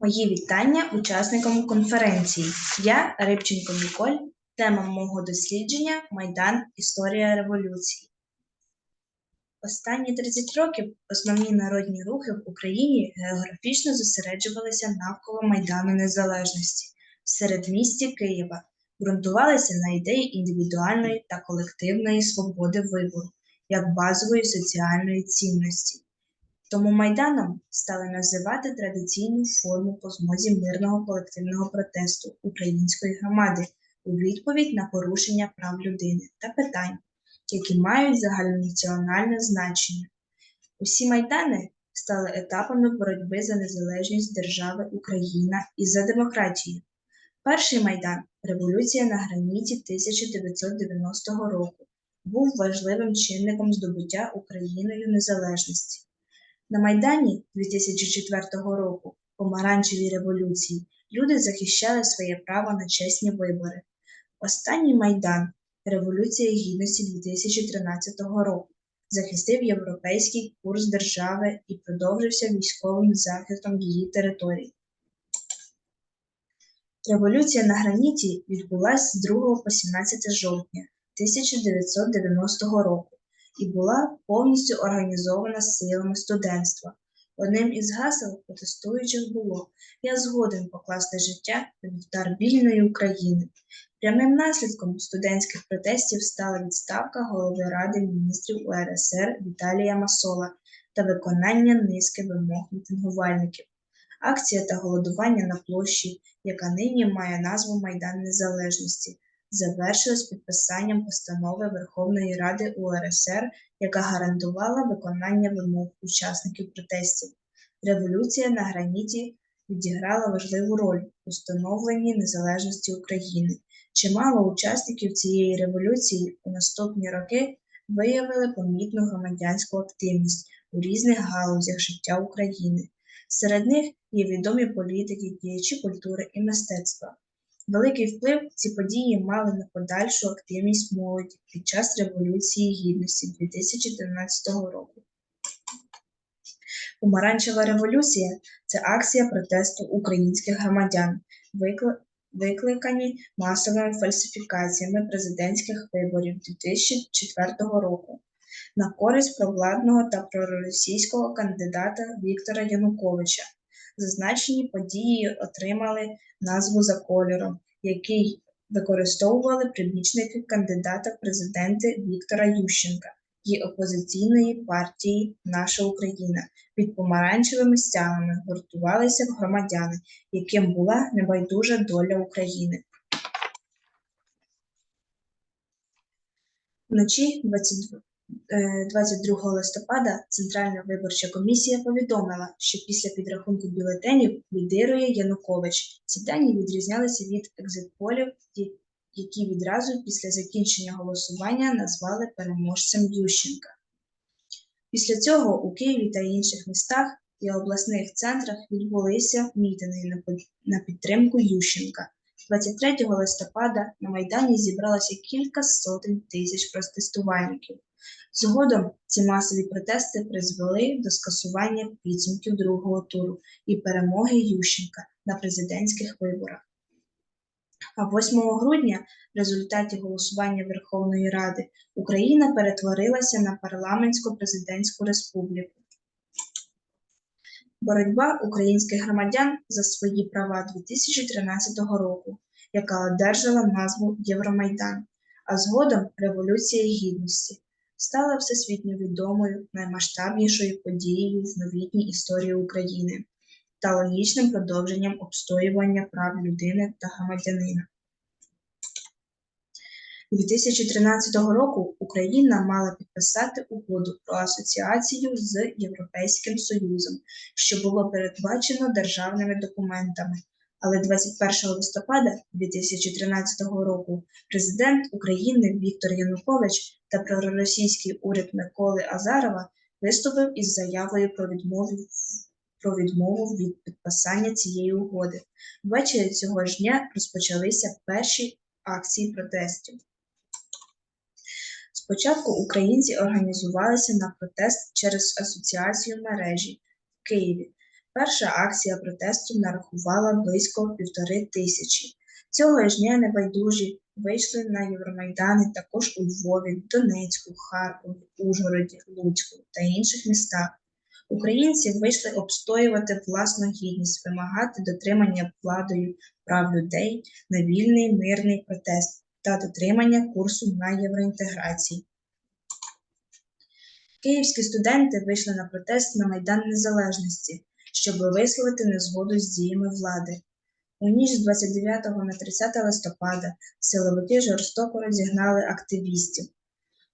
Мої вітання учасникам конференції. Я Рибченко Ніколь. Тема мого дослідження Майдан Історія революції. Останні 30 років основні народні рухи в Україні географічно зосереджувалися навколо Майдану Незалежності в середмісті Києва, ґрунтувалися на ідеї індивідуальної та колективної свободи вибору як базової соціальної цінності. Тому Майданом стали називати традиційну форму по змозі мирного колективного протесту української громади у відповідь на порушення прав людини та питань, які мають загальнонаціональне значення. Усі майдани стали етапами боротьби за незалежність держави Україна і за демократію. Перший майдан революція на граніті 1990 року був важливим чинником здобуття Україною незалежності. На Майдані 2004 року, помаранчевій революції, люди захищали своє право на чесні вибори. Останній Майдан Революція Гідності 2013 року захистив європейський курс держави і продовжився військовим захистом її територій. Революція на граніті відбулась з 2 по 17 жовтня 1990 року і була повністю організована силами студентства. Одним із гасел протестуючих було Я згоден покласти життя на вівтар вільної України. Прямим наслідком студентських протестів стала відставка голови Ради міністрів УРСР Віталія Масола та виконання низки вимог мітингувальників. Акція та голодування на площі, яка нині має назву Майдан Незалежності, завершилась підписанням постанови Верховної Ради УРСР, яка гарантувала виконання вимог учасників протестів. Революція на граніті відіграла важливу роль у становленні незалежності України. Чимало учасників цієї революції у наступні роки виявили помітну громадянську активність у різних галузях життя України. Серед них є відомі політики, діячі культури і мистецтва. Великий вплив ці події мали на подальшу активність молоді під час Революції Гідності 2013 року. Помаранчева революція це акція протесту українських громадян, викликані масовими фальсифікаціями президентських виборів 2004 року на користь провладного та проросійського кандидата Віктора Януковича. Зазначені події отримали назву за кольором, який використовували прибічники кандидата в президенти Віктора Ющенка і опозиційної партії Наша Україна під помаранчевими стягами гуртувалися громадяни, яким була небайдужа доля України. Вночі 22 22 листопада Центральна виборча комісія повідомила, що після підрахунку бюлетенів лідирує Янукович. Ці дані відрізнялися від екзитполів, які відразу після закінчення голосування назвали переможцем Ющенка. Після цього у Києві та інших містах і обласних центрах відбулися мітинги на підтримку Ющенка. 23 листопада на Майдані зібралося кілька сотень тисяч протестувальників. Згодом ці масові протести призвели до скасування підсумків другого туру і перемоги Ющенка на президентських виборах. А 8 грудня, в результаті голосування Верховної Ради, Україна перетворилася на парламентсько-президентську республіку. Боротьба українських громадян за свої права 2013 року, яка одержала назву Євромайдан, а згодом Революція Гідності стала всесвітньо відомою наймасштабнішою подією в новітній історії України та логічним продовженням обстоювання прав людини та громадянина. 2013 року Україна мала підписати угоду про асоціацію з Європейським Союзом, що було передбачено державними документами. Але 21 листопада 2013 року президент України Віктор Янукович та проросійський уряд Миколи Азарова виступив із заявою про відмову про відмову від підписання цієї угоди. Ввечері цього ж дня розпочалися перші акції протестів. Спочатку українці організувалися на протест через асоціацію мережі в Києві. Перша акція протесту нарахувала близько півтори тисячі. Цього ж дня небайдужі вийшли на Євромайдани також у Львові, Донецьку, Харкові, Ужгороді, Луцьку та інших містах. Українці вийшли обстоювати власну гідність, вимагати дотримання владою прав людей на вільний мирний протест та дотримання курсу на євроінтеграції. Київські студенти вийшли на протест на Майдан Незалежності, щоб висловити незгоду з діями влади. У ніч з 29 на 30 листопада силовики жорстоко розігнали активістів.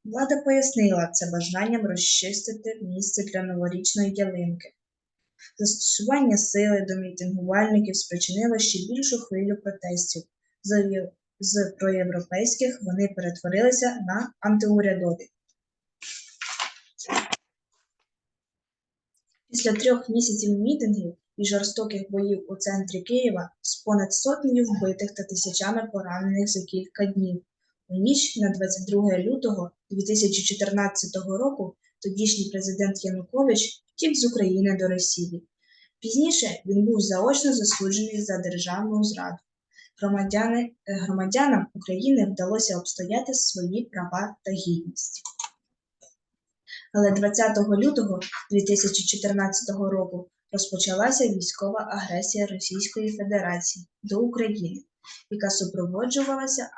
Влада пояснила це бажанням розчистити місце для новорічної ялинки. Застосування сили до мітингувальників спричинило ще більшу хвилю протестів. З, проєвропейських вони перетворилися на антиурядові. Після трьох місяців мітингів і жорстоких боїв у центрі Києва з понад сотнею вбитих та тисячами поранених за кілька днів. У ніч на 22 лютого 2014 року тодішній президент Янукович втік з України до Росії. Пізніше він був заочно засуджений за державну зраду. Громадяни, громадянам України вдалося обстояти свої права та гідність. Але 20 лютого 2014 року розпочалася військова агресія Російської Федерації до України, яка супроводжувалася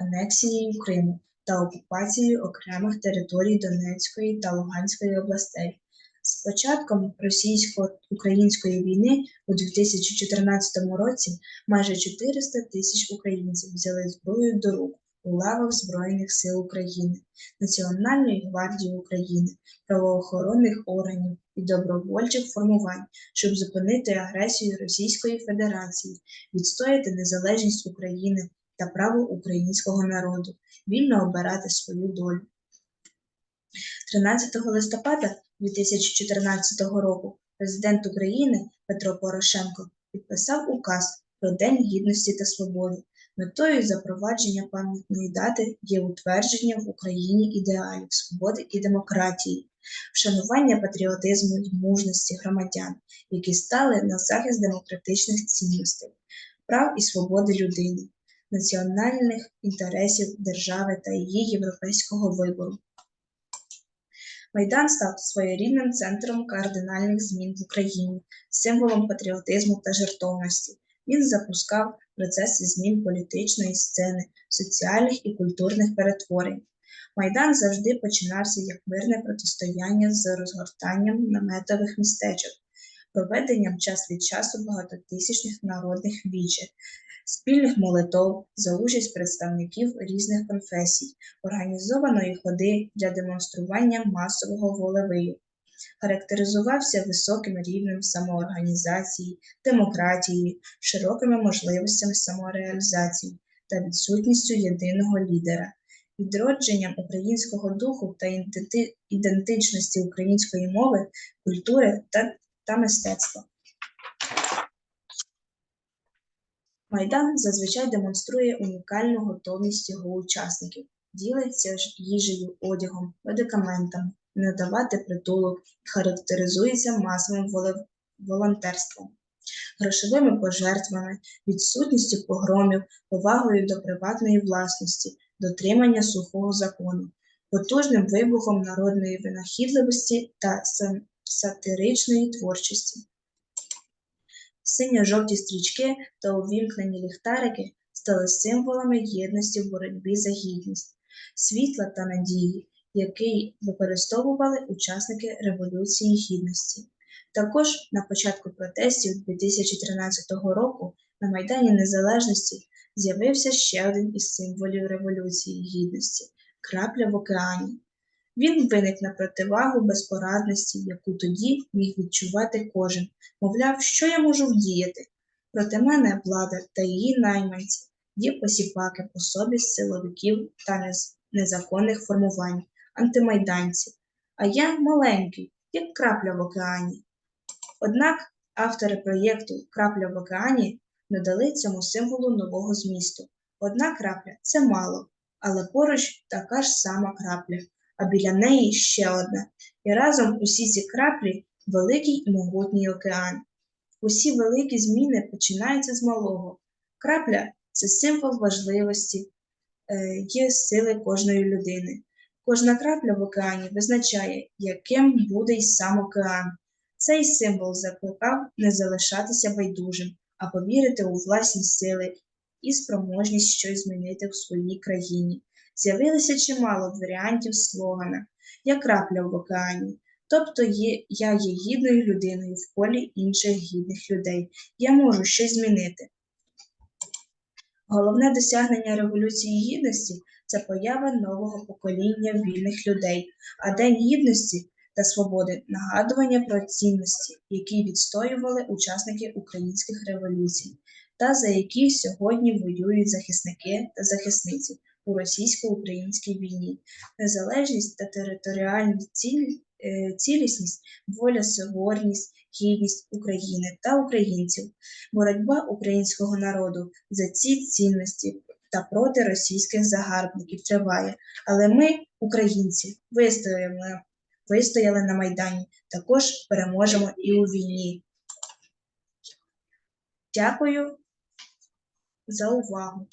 анексією Криму та окупацією окремих територій Донецької та Луганської областей. З початком російсько-української війни у 2014 році майже 400 тисяч українців взяли зброю до рук у лавах Збройних сил України, Національної гвардії України, правоохоронних органів і добровольчих формувань, щоб зупинити агресію Російської Федерації, відстояти незалежність України та право українського народу, вільно обирати свою долю. 13 листопада 2014 року президент України Петро Порошенко підписав указ про День гідності та свободи. Метою запровадження пам'ятної дати є утвердження в Україні ідеалів свободи і демократії, вшанування патріотизму і мужності громадян, які стали на захист демократичних цінностей, прав і свободи людини, національних інтересів держави та її європейського вибору. Майдан став своєрідним центром кардинальних змін в Україні, символом патріотизму та жертовності. Він запускав процеси змін політичної сцени, соціальних і культурних перетворень. Майдан завжди починався як мирне протистояння з розгортанням наметових містечок, проведенням час від часу багатотисячних народних віче, спільних молитов за участь представників різних конфесій, організованої ходи для демонстрування масового волевию. Характеризувався високим рівнем самоорганізації, демократії, широкими можливостями самореалізації та відсутністю єдиного лідера, відродженням українського духу та ідентичності української мови, культури та, та мистецтва. Майдан зазвичай демонструє унікальну готовність його учасників, ділиться їжею, одягом, медикаментами, надавати притулок і характеризується масовим волонтерством, грошовими пожертвами, відсутністю погромів, повагою до приватної власності, дотримання сухого закону, потужним вибухом народної винахідливості та сатиричної творчості. Синьо-жовті стрічки та увімкнені ліхтарики стали символами єдності в боротьбі за гідність, світла та надії, який використовували учасники Революції Гідності. Також на початку протестів 2013 року на Майдані Незалежності з'явився ще один із символів Революції Гідності крапля в океані. Він виник на противагу безпорадності, яку тоді міг відчувати кожен. Мовляв, що я можу вдіяти? Проти мене влада та її найманці, є посіпаки по собі силовиків та незаконних формувань, антимайданці. А я маленький, як крапля в океані. Однак автори проєкту Крапля в океані надали цьому символу нового змісту. Одна крапля це мало, але поруч така ж сама крапля, а біля неї ще одна. І разом усі ці краплі великий і могутній океан, Усі великі зміни починаються з малого. Крапля це символ важливості, е, є сили кожної людини. Кожна крапля в океані визначає, яким буде й сам океан. Цей символ закликав не залишатися байдужим, а повірити у власні сили і спроможність щось змінити в своїй країні. З'явилося чимало варіантів слогана Я крапля в океані. Тобто я є гідною людиною в колі інших гідних людей. Я можу щось змінити. Головне досягнення Революції Гідності це поява нового покоління вільних людей, а День гідності та свободи нагадування про цінності, які відстоювали учасники українських революцій, та за які сьогодні воюють захисники та захисниці у російсько-українській війні. Незалежність та територіальна ціль- е, цілісність, воля, соборність, гідність України та українців, боротьба українського народу за ці цінності та проти російських загарбників триває. Але ми, українці, вистояли, вистояли на Майдані, також переможемо і у війні. Дякую за увагу.